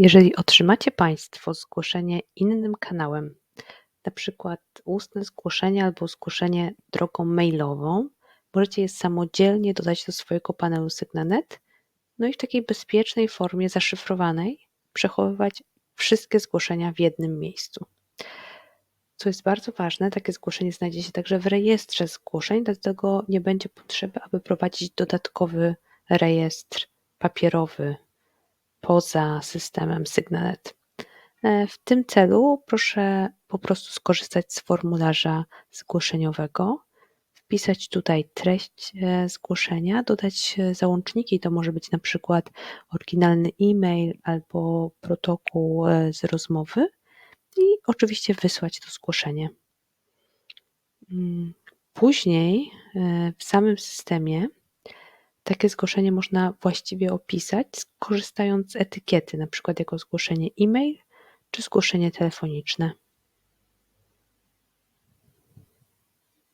Jeżeli otrzymacie Państwo zgłoszenie innym kanałem, na przykład ustne zgłoszenie albo zgłoszenie drogą mailową, możecie je samodzielnie dodać do swojego panelu Sygna.net, no i w takiej bezpiecznej formie zaszyfrowanej przechowywać wszystkie zgłoszenia w jednym miejscu. Co jest bardzo ważne, takie zgłoszenie znajdzie się także w rejestrze zgłoszeń, dlatego nie będzie potrzeby, aby prowadzić dodatkowy rejestr papierowy poza systemem Sygnalet. E, w tym celu proszę po prostu skorzystać z formularza zgłoszeniowego, wpisać tutaj treść e, zgłoszenia, dodać e, załączniki, to może być na przykład oryginalny e-mail albo protokół z rozmowy i oczywiście wysłać to zgłoszenie. Mm, później w samym systemie takie zgłoszenie można właściwie opisać, korzystając z etykiety, przykład jako zgłoszenie e-mail czy zgłoszenie telefoniczne.